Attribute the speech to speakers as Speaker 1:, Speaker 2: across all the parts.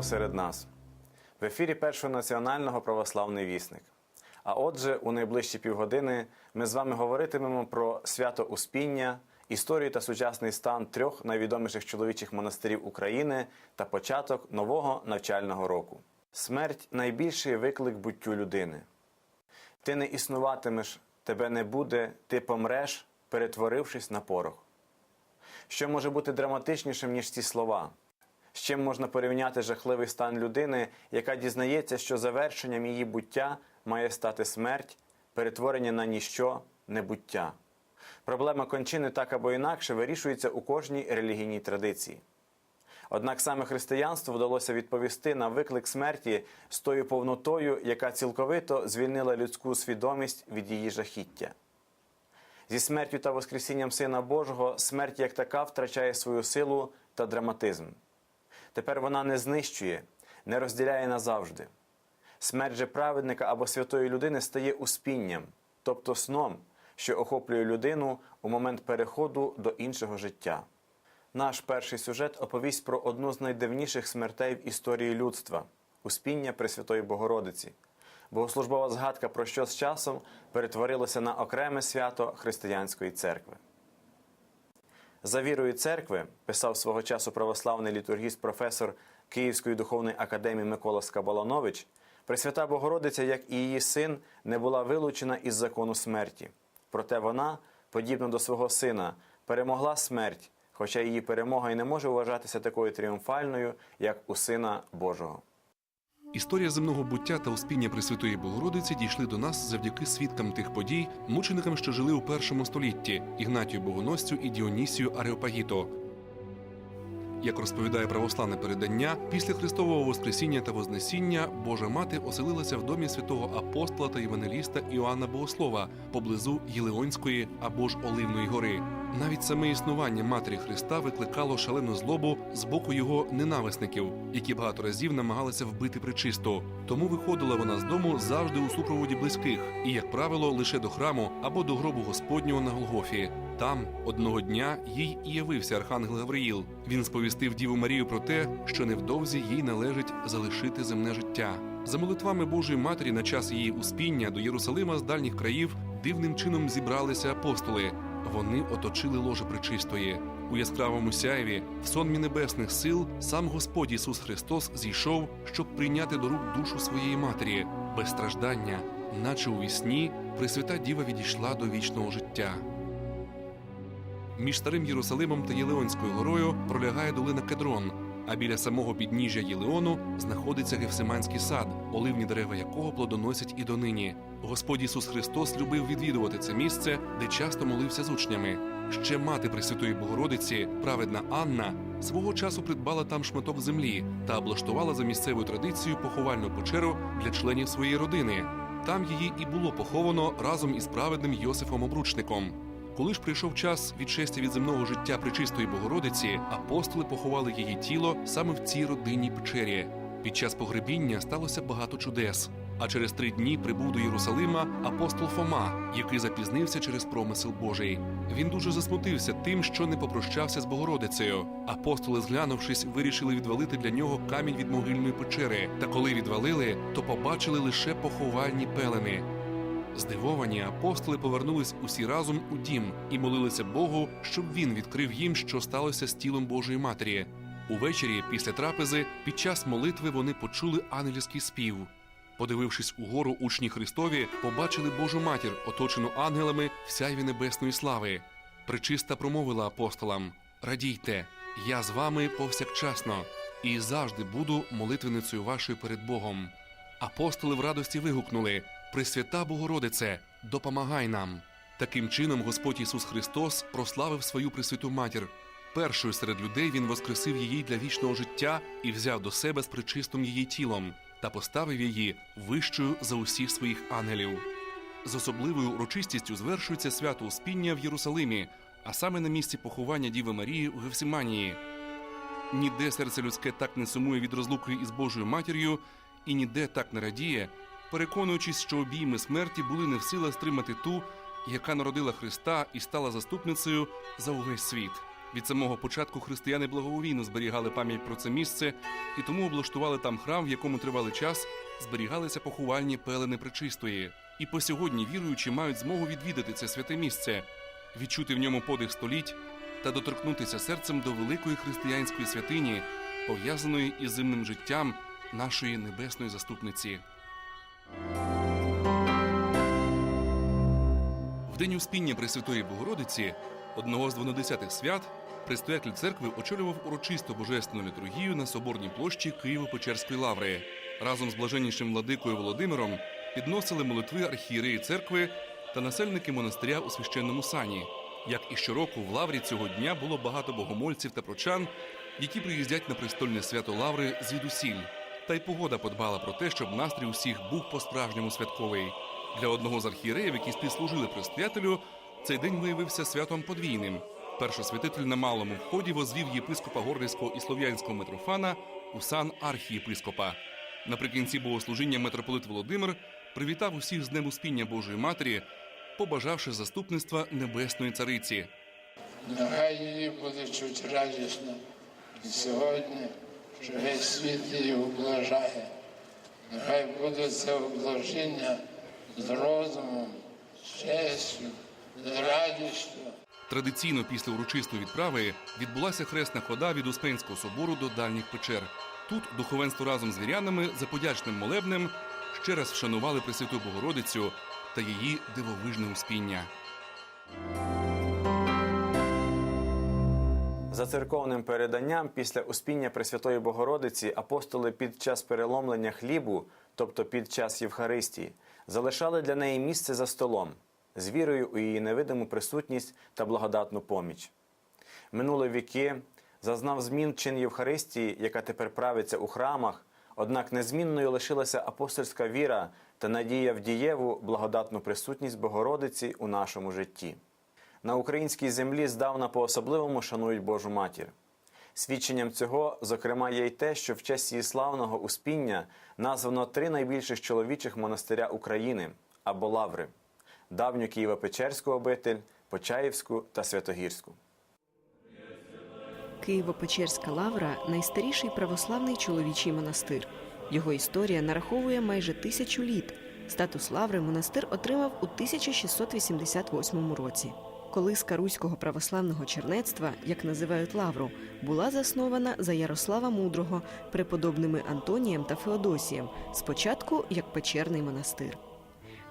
Speaker 1: Посеред нас. В ефірі Першого національного православний вісник. А отже, у найближчі півгодини ми з вами говоритимемо про свято Успіння, історію та сучасний стан трьох найвідоміших чоловічих монастирів України та початок нового навчального року. Смерть найбільший виклик буттю людини. Ти не існуватимеш, тебе не буде, ти помреш, перетворившись на порох. Що може бути драматичнішим, ніж ці слова? З чим можна порівняти жахливий стан людини, яка дізнається, що завершенням її буття має стати смерть, перетворення на ніщо, небуття. Проблема кончини так або інакше вирішується у кожній релігійній традиції. Однак саме християнству вдалося відповісти на виклик смерті з тою повнотою, яка цілковито звільнила людську свідомість від її жахіття. Зі смертю та Воскресінням Сина Божого смерть як така втрачає свою силу та драматизм. Тепер вона не знищує, не розділяє назавжди. Смерть же праведника або святої людини стає успінням, тобто сном, що охоплює людину у момент переходу до іншого життя. Наш перший сюжет оповість про одну з найдивніших смертей в історії людства успіння Пресвятої Богородиці. Богослужбова згадка про що з часом перетворилося на окреме свято християнської церкви. За вірою церкви, писав свого часу православний літургіст професор Київської духовної академії Микола Скабаланович, Пресвята Богородиця, як і її син, не була вилучена із закону смерті. Проте вона, подібно до свого сина, перемогла смерть, хоча її перемога й не може вважатися такою тріумфальною, як у Сина Божого.
Speaker 2: Історія земного буття та успіння Пресвятої Богородиці дійшли до нас завдяки свідкам тих подій, мученикам, що жили у першому столітті Ігнатію Богоносцю і Діонісію Ареопагіто. Як розповідає православне передання, після Христового Воскресіння та Вознесіння Божа мати оселилася в домі святого апостола та євангеліста Іоанна Богослова поблизу Єлеонської або ж Оливної гори. Навіть саме існування Матері Христа викликало шалену злобу з боку його ненависників, які багато разів намагалися вбити причисту. Тому виходила вона з дому завжди у супроводі близьких, і, як правило, лише до храму або до гробу Господнього на Голгофі. Там одного дня їй і явився архангел Гавриїл. Він сповістив Діву Марію про те, що невдовзі їй належить залишити земне життя. За молитвами Божої Матері на час її успіння до Єрусалима з дальніх країв дивним чином зібралися апостоли. Вони оточили ложе пречистої. У яскравому сяєві, в сонмі небесних сил, сам Господь Ісус Христос зійшов, щоб прийняти до рук душу своєї матері без страждання, наче у вісні Пресвята Діва відійшла до вічного життя. Між старим Єрусалимом та Єлеонською горою пролягає долина Кедрон. А біля самого підніжжя Єлеону знаходиться Гефсиманський сад, оливні дерева якого плодоносять і донині. Господь Ісус Христос любив відвідувати це місце, де часто молився з учнями. Ще мати Пресвятої Богородиці, праведна Анна, свого часу придбала там шматок землі та облаштувала за місцевою традицією поховальну печеру для членів своєї родини. Там її і було поховано разом із праведним Йосифом Обручником. Коли ж прийшов час відшестя від земного життя Пречистої Богородиці, апостоли поховали її тіло саме в цій родинній печері. Під час погребіння сталося багато чудес. А через три дні прибув до Єрусалима апостол Фома, який запізнився через промисел Божий. Він дуже засмутився тим, що не попрощався з Богородицею. Апостоли, зглянувшись, вирішили відвалити для нього камінь від могильної печери. Та коли відвалили, то побачили лише поховальні пелени. Здивовані апостоли повернулись усі разом у дім і молилися Богу, щоб він відкрив їм, що сталося з тілом Божої Матері. Увечері, після трапези, під час молитви вони почули ангельський спів. Подивившись угору учні Христові, побачили Божу матір, оточену ангелами в небесної слави. Пречиста промовила апостолам: Радійте, я з вами повсякчасно і завжди буду молитвеницею вашою перед Богом. Апостоли в радості вигукнули: Пресвята Богородице, допомагай нам. Таким чином, Господь Ісус Христос прославив свою Пресвяту Матір. Першою серед людей Він воскресив її для вічного життя і взяв до себе з причистим її тілом та поставив її вищою за усіх своїх ангелів. З особливою урочистістю звершується свято Успіння в Єрусалимі, а саме на місці поховання Діви Марії у Гевсиманії. Ніде серце людське так не сумує від розлуки із Божою матір'ю, і ніде так не радіє, переконуючись, що обійми смерті були не в силах стримати ту, яка народила Христа і стала заступницею за увесь світ. Від самого початку християни благовійно зберігали пам'ять про це місце і тому облаштували там храм, в якому тривалий час зберігалися поховальні пелени пречистої. І по сьогодні віруючі мають змогу відвідати це святе місце, відчути в ньому подих століть та доторкнутися серцем до великої християнської святині, пов'язаної із земним життям нашої небесної заступниці. В день успіння Пресвятої Богородиці, одного з двонадесятих свят, предстоятель церкви очолював урочисто божественну літургію на соборній площі Києво-Печерської лаври. Разом з блаженнішим владикою Володимиром підносили молитви архієреї церкви та насельники монастиря у священному сані. Як і щороку, в лаврі цього дня було багато богомольців та прочан, які приїздять на престольне свято лаври звідусіль. Та й погода подбала про те, щоб настрій усіх був по-справжньому святковий. Для одного з архієреїв, які співслужили предстоятелю, цей день виявився святом подвійним. Першосвятитель на малому вході возвів єпископа Горлівського і слов'янського митрофана у сан архієпископа. Наприкінці богослужіння митрополит Володимир привітав усіх з Днем Успіння Божої Матері, побажавши заступництва Небесної Цариці.
Speaker 3: Нехай її буде чуть радісно і сьогодні, що весь світ її облажає. Нехай буде це облаження з розумом, з честю, з радістю.
Speaker 2: Традиційно після урочистої відправи відбулася хресна хода від Успенського собору до дальніх печер. Тут духовенство разом з вірянами за подячним молебнем ще раз вшанували Пресвяту Богородицю та її дивовижне успіння.
Speaker 1: За церковним переданням, після успіння Пресвятої Богородиці апостоли під час переломлення хлібу, тобто під час Євхаристії, залишали для неї місце за столом з вірою у її невидиму присутність та благодатну поміч. Минули віки, зазнав змін чин Євхаристії, яка тепер правиться у храмах, однак незмінною лишилася апостольська віра та надія в дієву благодатну присутність Богородиці у нашому житті. На українській землі здавна по-особливому шанують Божу матір. Свідченням цього, зокрема, є й те, що в честь її славного успіння названо три найбільших чоловічих монастиря України або лаври давню Києво-Печерську обитель, Почаївську та Святогірську.
Speaker 4: Києво-Печерська лавра найстаріший православний чоловічий монастир. Його історія нараховує майже тисячу літ. Статус лаври монастир отримав у 1688 році. Колиска руського православного чернецтва, як називають лавру, була заснована за Ярослава Мудрого преподобними Антонієм та Феодосієм, спочатку як печерний монастир.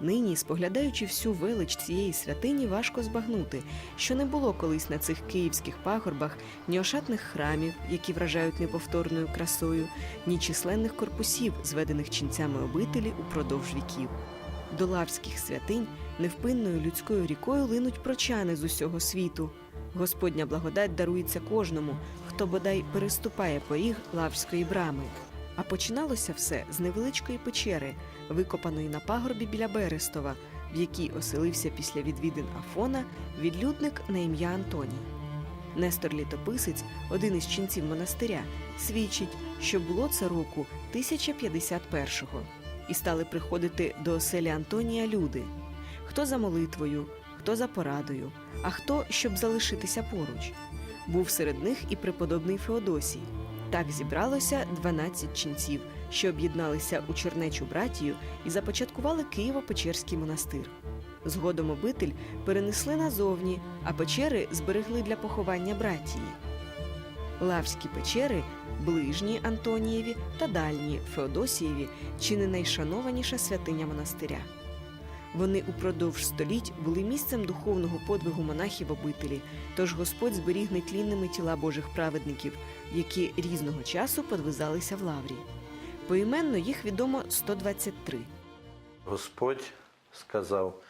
Speaker 4: Нині, споглядаючи всю велич цієї святині, важко збагнути, що не було колись на цих київських пагорбах ні ошатних храмів, які вражають неповторною красою, ні численних корпусів, зведених ченцями обителі упродовж віків. До лавських святинь невпинною людською рікою линуть прочани з усього світу. Господня благодать дарується кожному, хто бодай переступає поріг лавської брами. А починалося все з невеличкої печери, викопаної на пагорбі біля Берестова, в якій оселився після відвідин Афона відлюдник на ім'я Антоній. Нестор Літописець, один із ченців монастиря, свідчить, що було це року 1051-го, і стали приходити до оселі Антонія люди хто за молитвою, хто за порадою, а хто щоб залишитися поруч. Був серед них і преподобний Феодосій. Так зібралося 12 ченців, що об'єдналися у чернечу братію і започаткували Києво-Печерський монастир. Згодом обитель перенесли назовні, а печери зберегли для поховання братії. Лавські печери, ближні Антонієві та дальні Феодосієві, чи не найшанованіша святиня монастиря. Вони упродовж століть були місцем духовного подвигу монахів обителі, тож Господь зберіг нетлінними тіла Божих праведників, які різного часу подвизалися в лаврі. Поіменно їх відомо 123.
Speaker 5: Господь сказав,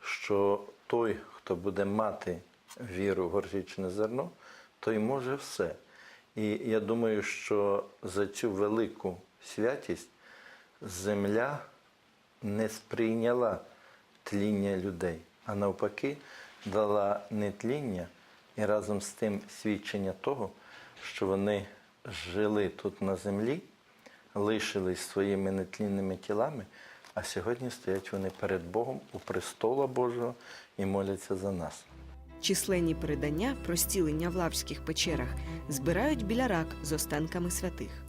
Speaker 5: що той, хто буде мати віру в горчичне зерно, той може все. І я думаю, що за цю велику святість земля не сприйняла тління людей, а навпаки, дала не тління і разом з тим свідчення того, що вони жили тут на землі, лишились своїми нетлінними тілами, а сьогодні стоять вони перед Богом у престола Божого і моляться за нас.
Speaker 4: Численні передання про стілення в лаврських печерах збирають біля рак з останками святих.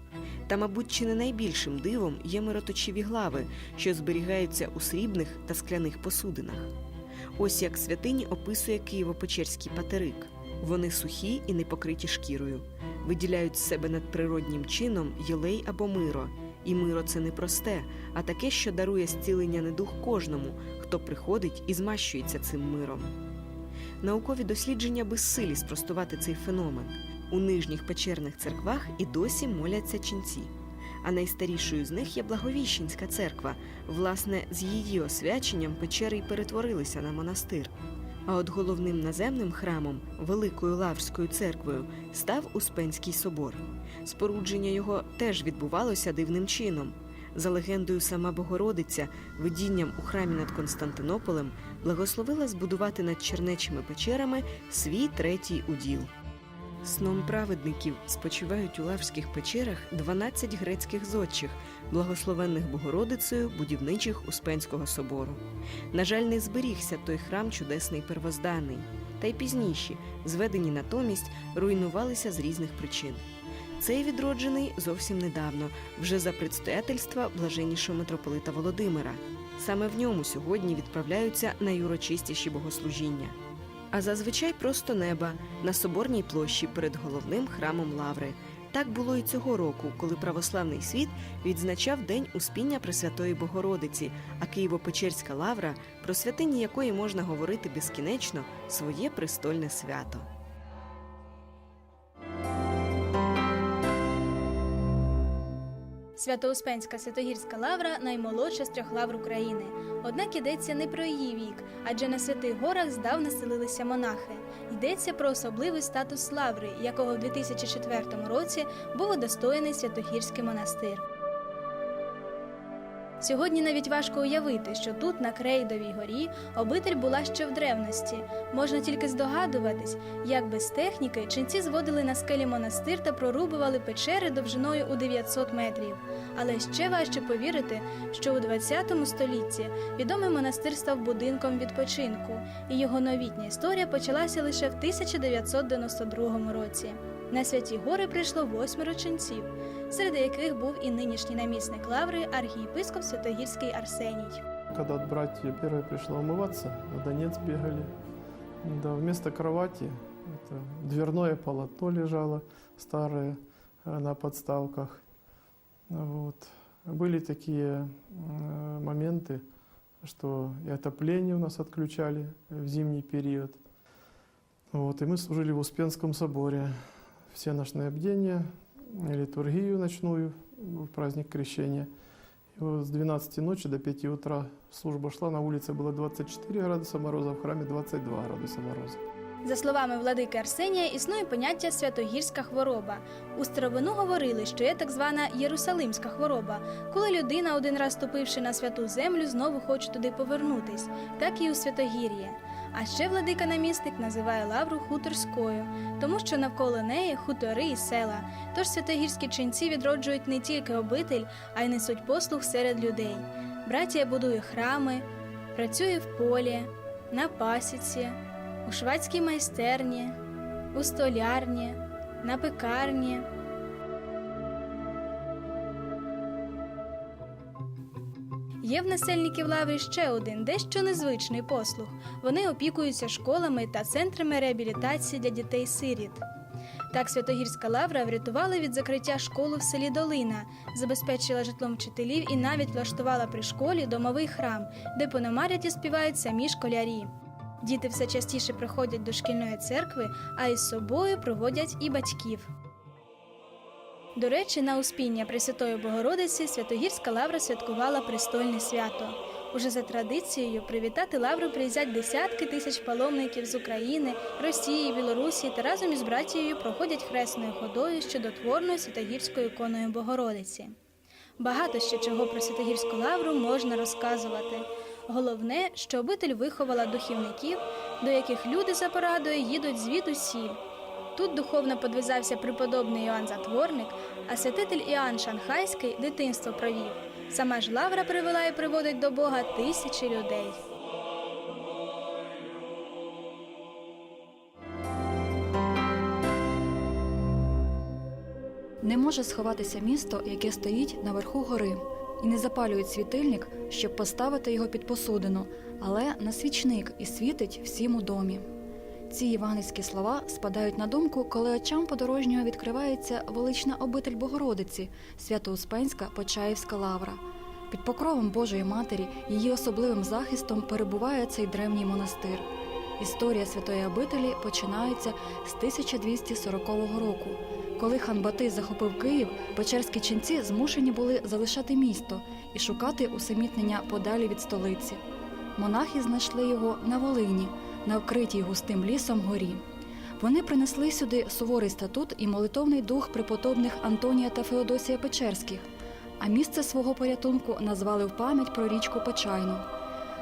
Speaker 4: Та, мабуть, чи не найбільшим дивом є мироточиві глави, що зберігаються у срібних та скляних посудинах. Ось як святині описує Києво-Печерський патерик. Вони сухі і не покриті шкірою, виділяють з себе надприроднім чином єлей або миро. І миро це не просте, а таке, що дарує зцілення недух кожному, хто приходить і змащується цим миром. Наукові дослідження безсилі спростувати цей феномен. У нижніх печерних церквах і досі моляться ченці. А найстарішою з них є Благовіщенська церква. Власне, з її освяченням печери й перетворилися на монастир. А от головним наземним храмом, Великою Лаврською церквою, став Успенський собор. Спорудження його теж відбувалося дивним чином. За легендою, сама Богородиця видінням у храмі над Константинополем благословила збудувати над чернечими печерами свій третій уділ. Сном праведників спочивають у лаврських печерах 12 грецьких зодчих, благословенних Богородицею будівничих Успенського собору. На жаль, не зберігся той храм чудесний первозданий, та й пізніші, зведені натомість, руйнувалися з різних причин. Цей відроджений зовсім недавно, вже за предстоятельства блаженнішого митрополита Володимира. Саме в ньому сьогодні відправляються найурочистіші богослужіння. А зазвичай просто неба на соборній площі перед головним храмом Лаври. Так було і цього року, коли православний світ відзначав День Успіння Пресвятої Богородиці, а Києво-Печерська лавра, про святині якої можна говорити безкінечно, своє престольне свято.
Speaker 6: Свято-Успенська Святогірська лавра наймолодша з трьох лавр України. Однак йдеться не про її вік, адже на святих горах здавна селилися монахи. Йдеться про особливий статус лаври, якого в 2004 році був удостоєний Святогірський монастир. Сьогодні навіть важко уявити, що тут, на Крейдовій горі, обитель була ще в древності. Можна тільки здогадуватись, як без техніки ченці зводили на скелі монастир та прорубували печери довжиною у 900 метрів. Але ще важче повірити, що у 20 столітті відомий монастир став будинком відпочинку, і його новітня історія почалася лише в 1992 році. На святі гори прийшло восьмеро ченців, серед яких був і нинішній намісник лаври архієпископ Святогірський Арсеній.
Speaker 7: Когда от братья первые пришло умываться, на Донец бегали. Да, вместо кровати это дверное полотно лежало старое э, на подставках. Вот. Были такие э, моменты, что и отопление у нас отключали в зимний период. Вот. И мы служили в Успенском соборе. Все ночные бдения, литургию ночную в праздник Крещения. И вот с 12 ночи до 5 утра служба шла, на улице было 24 градуса мороза, в храме 22 градуса мороза.
Speaker 6: За словами владики Арсенія, існує поняття святогірська хвороба. У старовину говорили, що є так звана Єрусалимська хвороба, коли людина, один раз ступивши на святу землю, знову хоче туди повернутись, так і у Святогір'ї. А ще владика намісник називає лавру хуторською, тому що навколо неї хутори і села. Тож святогірські ченці відроджують не тільки обитель, а й несуть послуг серед людей. Братія будує храми, працює в полі, на пасіці, у швадській майстерні, у столярні, на пекарні. Є в насельників лаври ще один дещо незвичний послуг. Вони опікуються школами та центрами реабілітації для дітей-сиріт. Так Святогірська лавра врятувала від закриття школу в селі Долина, забезпечила житлом вчителів і навіть влаштувала при школі домовий храм, де по намаряті співають самі школярі. Діти все частіше приходять до шкільної церкви, а із собою проводять і батьків. До речі, на Успіння Пресвятої Богородиці Святогірська лавра святкувала престольне свято. Уже за традицією привітати лавру приїздять десятки тисяч паломників з України, Росії, Білорусі та разом із братією проходять хресною ходою з чудотворною святогірською іконою Богородиці. Багато ще чого про Святогірську лавру можна розказувати. Головне, що обитель виховала духівників, до яких люди за порадою їдуть звідусіль. Тут духовно подвізався преподобний Іоанн Затворник, а святитель Іоанн Шанхайський дитинство провів. Сама ж Лавра привела і приводить до Бога тисячі людей.
Speaker 8: Не може сховатися місто, яке стоїть на верху гори, і не запалюють світильник, щоб поставити його під посудину, але на свічник і світить всім у домі. Ці євангельські слова спадають на думку, коли очам подорожнього відкривається велична обитель Богородиці, Свято-Успенська Почаївська лавра. Під покровом Божої Матері, її особливим захистом перебуває цей древній монастир. Історія святої обителі починається з 1240 року. Коли хан Батий захопив Київ, печерські ченці змушені були залишати місто і шукати усамітнення подалі від столиці. Монахи знайшли його на Волині, на вкритій густим лісом горі. Вони принесли сюди суворий статут і молитовний дух преподобних Антонія та Феодосія Печерських, а місце свого порятунку назвали в пам'ять про річку Почайну.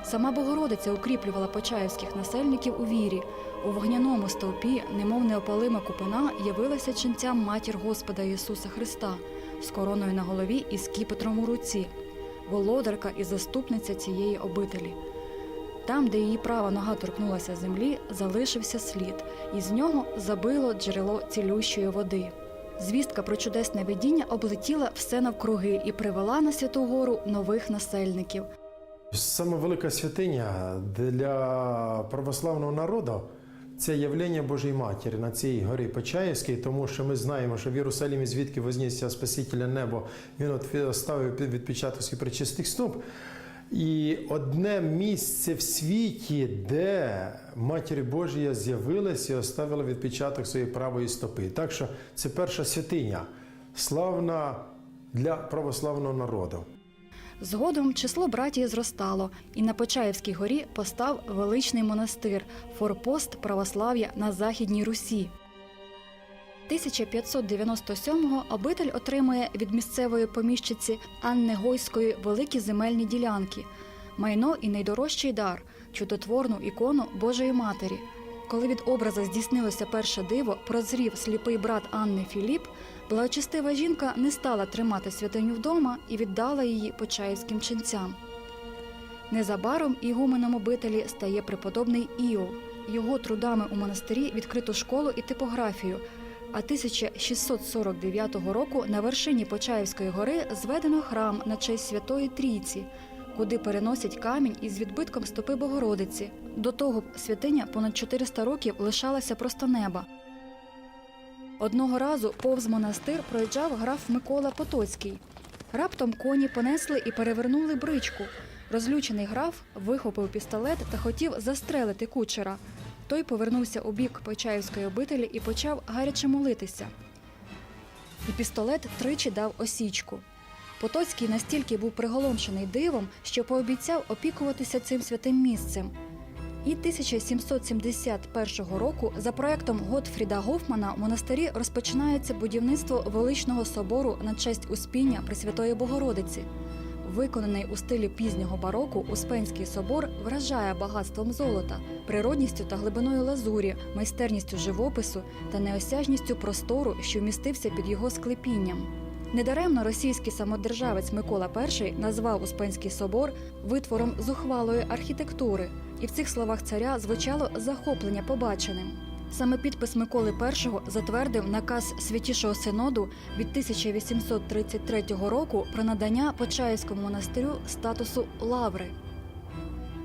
Speaker 8: Сама Богородиця укріплювала почаївських насельників у вірі. У вогняному стовпі, немов неопалима купина, явилася ченцям матір Господа Ісуса Христа з короною на голові і скіпетром у руці, володарка і заступниця цієї обителі. Там, де її права нога торкнулася землі, залишився слід, і з нього забило джерело цілющої води. Звістка про чудесне видіння облетіла все навкруги і привела на Святу Гору нових насельників.
Speaker 9: Саме велика святиня для православного народу це явлення Божої Матері на цій горі Почаївській, тому що ми знаємо, що в Єрусалимі, звідки вознісся Спасителя небо, він от ставив відпечаток свій причистих стоп. І одне місце в світі, де Матір Божія з'явилася і оставила відпечаток своєї правої стопи. Так що це перша святиня, славна для православного народу.
Speaker 8: Згодом число братії зростало, і на Почаївській горі постав величний монастир, форпост православ'я на Західній Русі. 1597-го обитель отримує від місцевої поміщиці Анни Гойської великі земельні ділянки, майно і найдорожчий дар чудотворну ікону Божої Матері. Коли від образа здійснилося перше диво, прозрів сліпий брат Анни Філіп, благочестива жінка не стала тримати святиню вдома і віддала її почаївським ченцям. Незабаром ігуменом обителі стає преподобний Іов. Його трудами у монастирі відкрито школу і типографію. А 1649 року на вершині Почаївської гори зведено храм на честь Святої Трійці, куди переносять камінь із відбитком стопи Богородиці. До того святиня понад 400 років лишалася просто неба. Одного разу повз монастир проїжджав граф Микола Потоцький. Раптом коні понесли і перевернули бричку. Розлючений граф вихопив пістолет та хотів застрелити кучера. Той повернувся у бік Почаївської обителі і почав гаряче молитися. І пістолет тричі дав осічку. Потоцький настільки був приголомшений дивом, що пообіцяв опікуватися цим святим місцем. І 1771 року за проектом Готфріда Гофмана в монастирі розпочинається будівництво величного собору на честь Успіння Пресвятої Богородиці. Виконаний у стилі пізнього бароку Успенський собор вражає багатством золота, природністю та глибиною лазурі, майстерністю живопису та неосяжністю простору, що вмістився під його склепінням. Недаремно російський самодержавець Микола І назвав Успенський собор витвором зухвалої архітектури, і в цих словах царя звучало захоплення побаченим. Саме підпис Миколи І затвердив наказ Святішого Синоду від 1833 року про надання Почаївському монастирю статусу лаври.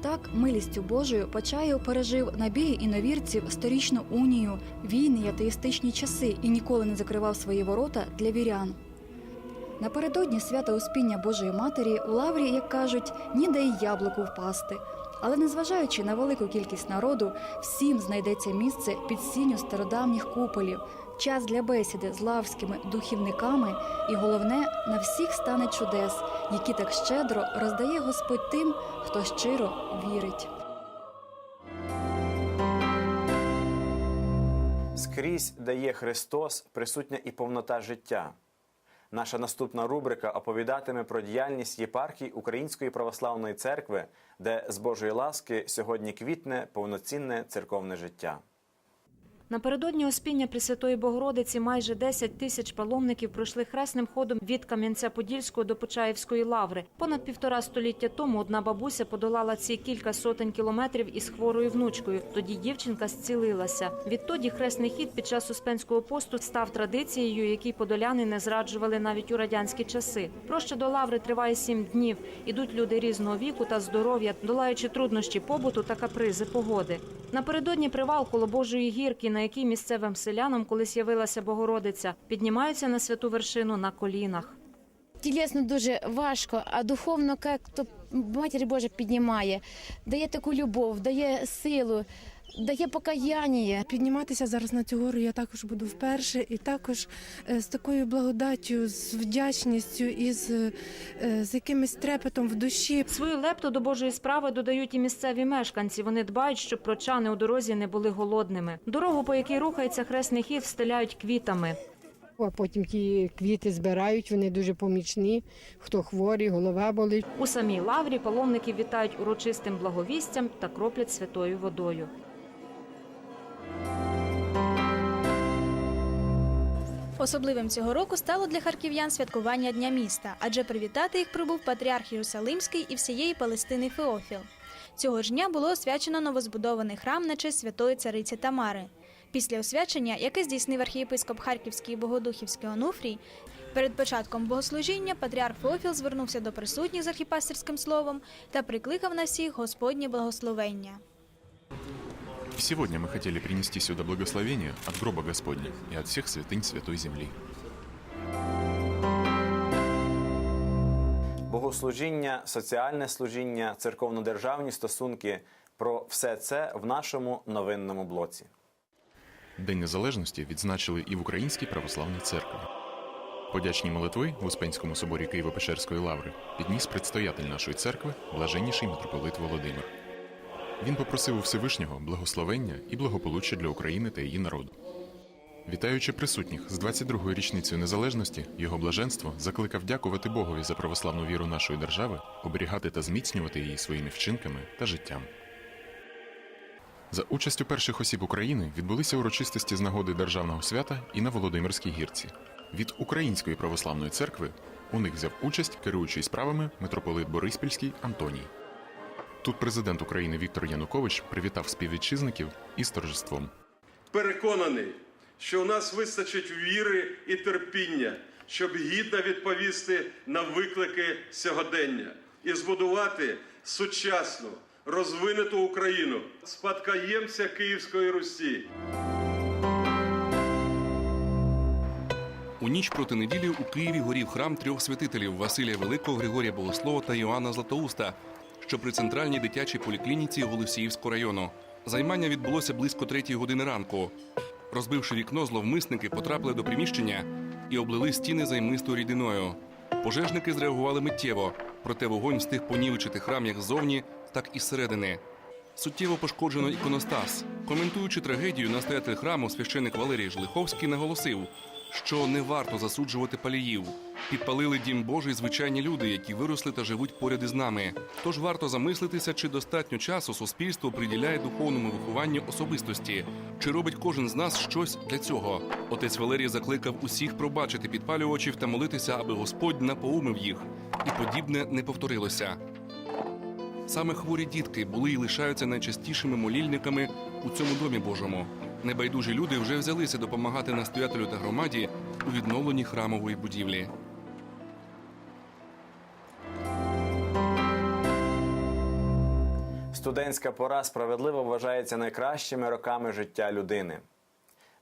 Speaker 8: Так, милістю Божою Почаїв пережив набіги іновірців, сторічну унію, війни й атеїстичні часи і ніколи не закривав свої ворота для вірян. Напередодні свята Успіння Божої Матері у лаврі, як кажуть, ніде й яблуку впасти. Але незважаючи на велику кількість народу, всім знайдеться місце під сінню стародавніх куполів, час для бесіди з лавськими духівниками, і головне, на всіх стане чудес, які так щедро роздає Господь тим, хто щиро вірить.
Speaker 1: Скрізь, де є Христос, присутня і повнота життя. Наша наступна рубрика оповідатиме про діяльність єпархій Української православної церкви, де з Божої ласки сьогодні квітне повноцінне церковне життя.
Speaker 10: Напередодні Успіння Пресвятої Богородиці майже 10 тисяч паломників пройшли хресним ходом від Кам'янця-Подільського до Почаївської лаври. Понад півтора століття тому одна бабуся подолала ці кілька сотень кілометрів із хворою внучкою. Тоді дівчинка зцілилася. Відтоді хресний хід під час Успенського посту став традицією, якій подоляни не зраджували навіть у радянські часи. Проща до лаври триває сім днів. Ідуть люди різного віку та здоров'я, долаючи труднощі побуту та капризи погоди. Напередодні привал коло Божої гірки, на якій місцевим селянам колись явилася Богородиця, піднімаються на святу вершину на колінах.
Speaker 11: тілесно дуже важко, а духовно як то Матір Божа піднімає, дає таку любов, дає силу, дає покаяння.
Speaker 12: Підніматися зараз на цю гору я також буду вперше, і також е, з такою благодаттю, з вдячністю і з, е, з якимось трепетом в душі.
Speaker 10: Свою лепту до Божої справи додають і місцеві мешканці. Вони дбають, щоб прочани у дорозі не були голодними. Дорогу, по якій рухається хресний хід, встиляють квітами.
Speaker 13: А потім ті квіти збирають, вони дуже помічні. Хто хворий, голова болить.
Speaker 10: У самій лаврі паломників вітають урочистим благовістям та кроплять святою водою.
Speaker 6: Особливим цього року стало для харків'ян святкування Дня міста, адже привітати їх прибув патріарх Єрусалимський і всієї Палестини Феофіл. Цього ж дня було освячено новозбудований храм на честь святої цариці Тамари. Після освячення, яке здійснив архієпископ Харківський і Богодухівський Онуфрій, перед початком богослужіння патріарх Феофіл звернувся до присутніх з архіпастерським словом та прикликав на всіх Господнє благословення.
Speaker 14: Сегодня мы хотели принести сюда благословение от гроба Господня и от всех святынь Святой Земли.
Speaker 1: Богослужіння, соціальне служіння, церковно-державні стосунки про все це в нашому новинному блоці.
Speaker 14: День Незалежності відзначили і в Українській православній церкві. Подячні молитви в Успенському соборі Києво-Печерської лаври підніс предстоятель нашої церкви, блаженніший митрополит Володимир. Він попросив у Всевишнього благословення і благополуччя для України та її народу. Вітаючи присутніх з 22-ю річницею незалежності, його блаженство закликав дякувати Богові за православну віру нашої держави, оберігати та зміцнювати її своїми вчинками та життям. За участю перших осіб України відбулися урочистості з нагоди державного свята і на Володимирській гірці. Від Української православної церкви у них взяв участь керуючий справами митрополит Бориспільський Антоній. Тут президент України Віктор Янукович привітав співвітчизників із торжеством.
Speaker 15: Переконаний, що у нас вистачить віри і терпіння, щоб гідно відповісти на виклики сьогодення і збудувати сучасну, розвинуту Україну, спадкоємця Київської Русі.
Speaker 2: У ніч проти неділі у Києві горів храм трьох святителів Василія Великого, Григорія Богослова та Йоанна Златоуста, що при центральній дитячій поліклініці Голосіївського району. Займання відбулося близько третьої години ранку. Розбивши вікно, зловмисники потрапили до приміщення і облили стіни займистою рідиною. Пожежники зреагували миттєво, проте вогонь встиг понівечити храм як ззовні, так і зсередини. Суттєво пошкоджено іконостас. Коментуючи трагедію, настоятель храму священик Валерій Жлиховський наголосив, що не варто засуджувати паліїв. Підпалили дім Божий звичайні люди, які виросли та живуть поряд із нами. Тож варто замислитися, чи достатньо часу суспільство приділяє духовному вихованню особистості, чи робить кожен з нас щось для цього. Отець Валерій закликав усіх пробачити підпалювачів та молитися, аби Господь напоумив їх, і подібне не повторилося. Саме хворі дітки були і лишаються найчастішими молільниками у цьому домі Божому. Небайдужі люди вже взялися допомагати настоятелю та громаді у відновленні храмової будівлі.
Speaker 1: Студентська пора справедливо вважається найкращими роками життя людини.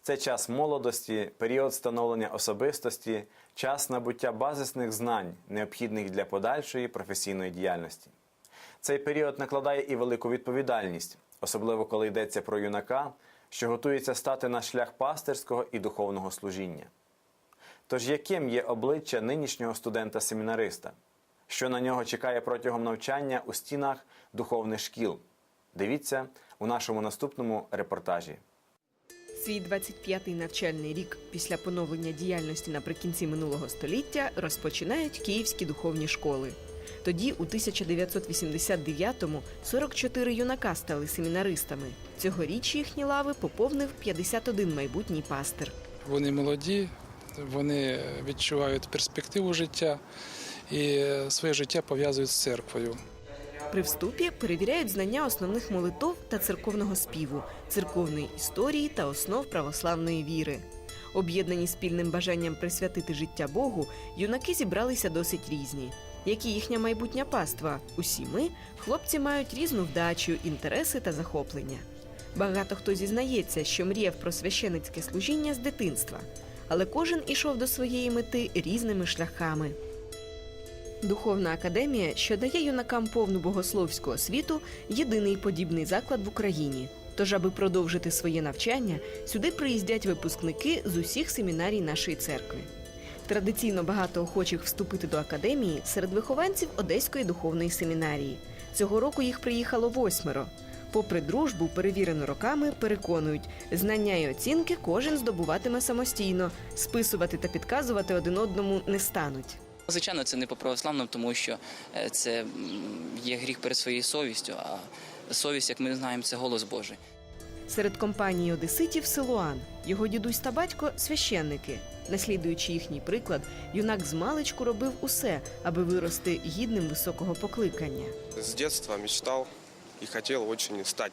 Speaker 1: Це час молодості, період становлення особистості, час набуття базисних знань, необхідних для подальшої професійної діяльності. Цей період накладає і велику відповідальність, особливо коли йдеться про юнака, що готується стати на шлях пастирського і духовного служіння. Тож яким є обличчя нинішнього студента-семінариста? Що на нього чекає протягом навчання у стінах духовних шкіл? Дивіться у нашому наступному репортажі.
Speaker 4: Свій 25-й навчальний рік після поновлення діяльності наприкінці минулого століття розпочинають київські духовні школи. Тоді, у 1989-му, 44 юнака стали семінаристами. Цьогоріч їхні лави поповнив 51 майбутній пастир.
Speaker 16: Вони молоді, вони відчувають перспективу життя і своє життя пов'язують з церквою.
Speaker 4: При вступі перевіряють знання основних молитов та церковного співу, церковної історії та основ православної віри. Об'єднані спільним бажанням присвятити життя Богу, юнаки зібралися досить різні. Як і їхня майбутня паства, усі ми, хлопці, мають різну вдачу, інтереси та захоплення. Багато хто зізнається, що мріяв про священицьке служіння з дитинства, але кожен ішов до своєї мети різними шляхами. Духовна академія, що дає юнакам повну богословську освіту, єдиний подібний заклад в Україні. Тож, аби продовжити своє навчання, сюди приїздять випускники з усіх семінарій нашої церкви. Традиційно багато охочих вступити до академії серед вихованців Одеської духовної семінарії. Цього року їх приїхало восьмеро. Попри дружбу, перевірену роками, переконують, знання і оцінки кожен здобуватиме самостійно, списувати та підказувати один одному не стануть.
Speaker 17: Звичайно, це не по православному, тому що е, це м, є гріх перед своєю совістю, а совість, як ми знаємо, це голос Божий.
Speaker 4: Серед компанії одеситів Силуан. Його дідусь та батько священники. Наслідуючи їхній приклад, юнак з маличку робив усе, аби вирости гідним високого покликання.
Speaker 18: С детства мечтал и хотел очень стать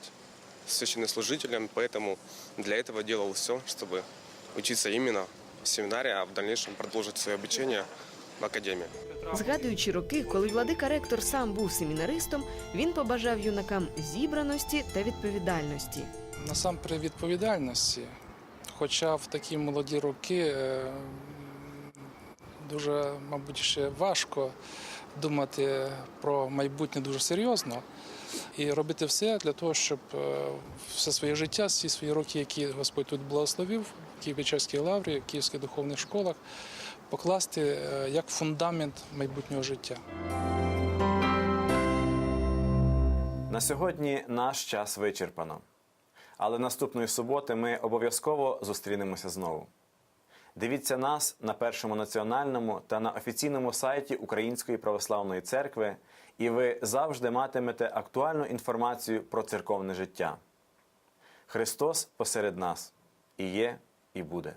Speaker 18: священнослужителем, поэтому для этого делал все, чтобы учиться именно в семинаре, а в дальнейшем продолжить свое обучение в академии.
Speaker 4: Згадуючи роки, коли владика ректор сам був семінаристом, він побажав юнакам зібраності та відповідальності.
Speaker 16: Насамперед відповідальності, хоча в такі молоді роки е, дуже, мабуть, ще важко думати про майбутнє дуже серйозно і робити все для того, щоб е, все своє життя, всі свої роки, які Господь тут благословив, в Києво-Печерській лаврі, в київських духовних школах, покласти е, як фундамент майбутнього життя.
Speaker 1: На сьогодні наш час вичерпано. Але наступної суботи ми обов'язково зустрінемося знову. Дивіться нас на першому національному та на офіційному сайті Української православної церкви, і ви завжди матимете актуальну інформацію про церковне життя. Христос посеред нас і є, і буде.